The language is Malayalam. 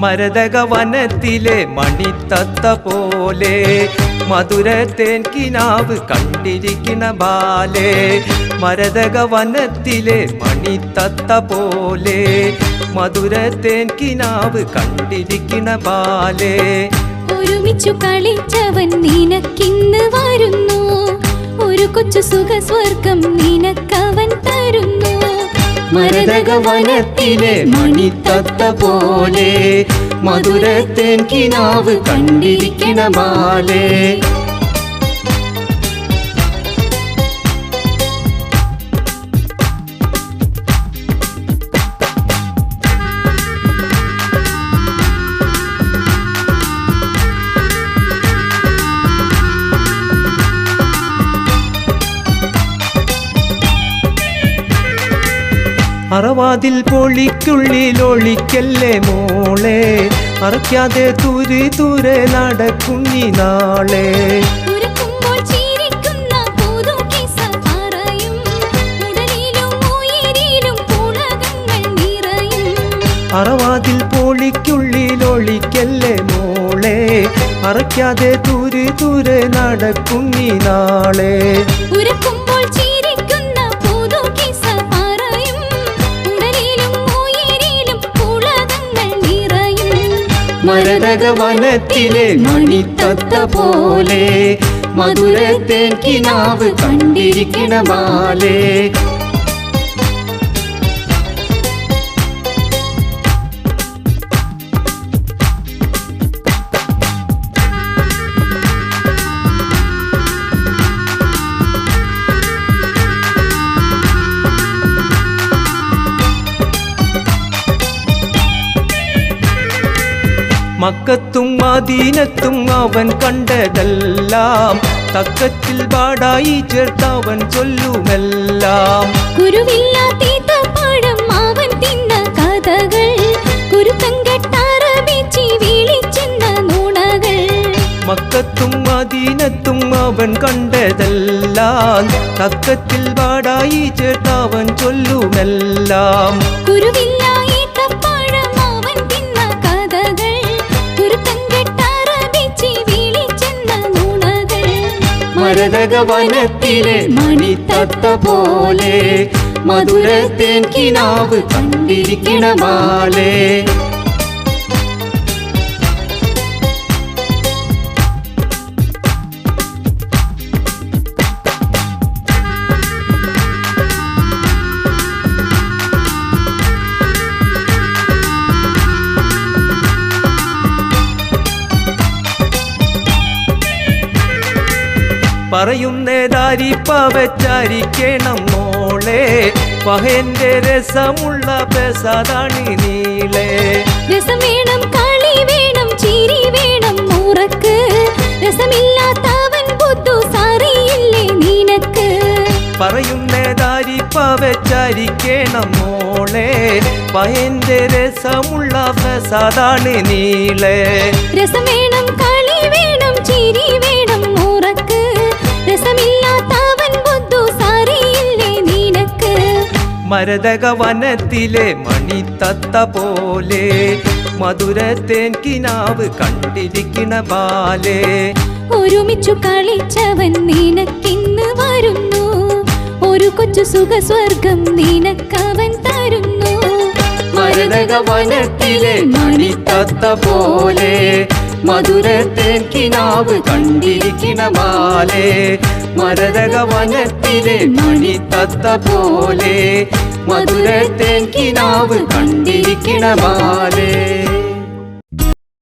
മരതക വനത്തിലെ മണിത്തത്ത പോലെ മധുര കിനാവ് കണ്ടിരിക്കണ ബാലെ മരതകവനത്തിലെ മണിത്തത്ത പോലെ മധുര കിനാവ് കണ്ടിരിക്കണ ബാലെ. ഒരുമിച്ചു കളിച്ചവൻ നിനക്കിന്ന് വരുന്നു. ഒരു കൊച്ചു സുഖ സ്വർഗം നിനക്കവൻ തരുന്നു. മരതക വനത്തിലെ മണിത്തത്ത പോലെ മധുരത്തേൻ കിനാവ് കണ്ടിരിക്കണ ബാലേ അറവാതിൽ പൊളിക്കുള്ളിൽ ഒളിക്കല്ലേ മോളെ? അറക്കാതെ തുരി തുരെ നടക്കുന്നി നാളെ. അറവാതിൽ പൊളിക്കുള്ളിൽ ഒളിക്കല്ലേ മോളെ? അറക്കാതെ തുരി തുരെ നടക്കുന്നി നാളെ. ഉരുക്കുമ്പോൾ മരതക വനത്തിലെ മണിത്തത്ത പോലെ മധുരത്തേൻ കിനാവ് കണ്ടിരിക്കണ മാലേ மக்கத்தும் மதீனத்தும் அவன் கண்டதெல்லாம். தக்கத்தில் பாடாயி சேர்த்தவன் சொல்லுமெல்லாம். குருவில்லா தீத்த பாடம் அவன் தின்ன கதகள். குரு தங்கட்டார பேச்சி வீழி சின்ன நூணகள் மக்கத்தும் மதீனத்தும் அவன் கண்டதெல்லாம். தக்கத்தில் பாடாயி சேர்த்தவன் சொல்லுமெல்லாம். குருவில்லா മരതക വനത്തിലെ മണിത്തത്ത പോലെ മധുരത്തേൻ കിനാവ് കണ്ടിരിക്കണ മാലേ പറയുന്നേതാരിപ്പവച്ചാരിക്കണം മോളെ. പഹന്റെ രസമുള്ള പ്രസാദാണി നീളെ. രസം വേണം കളി വേണം ചിരി വേണം മൂറക്ക് രസമില്ലാത്തവൻ പുത്തു സാറിയില്ലേ നിനക്ക്? പറയുന്നേതാരിപ്പവച്ചാരിക്കണം മോളെ. പഹന്റെ രസമുള്ള പെസതാണ് നീളെ. രസം മരതക വനത്തിലെ മണിത്തത്ത പോലെ മധുരത്തേൻ കിനാവ് കണ്ടിരിക്കണ ബാലേ. ഒരുമിച്ചു കളിച്ചവൻ നിനക്കിന്ന് വരുന്നു. ഒരു കൊച്ചു സുഖ സ്വർഗം നിനക്കവൻ തരുന്നു. മരതക വനത്തിലെ മണിത്തത്ത പോലെ മധുരത്തേൻ കിനാവ് കണ്ടിരിക്കണ ബാലേ മരതക വനത്തിലെ മണിത്തത്ത പോലെ മധുരത്തേൻ കിനാവ് കണ്ടിരിക്കണ ബാലേ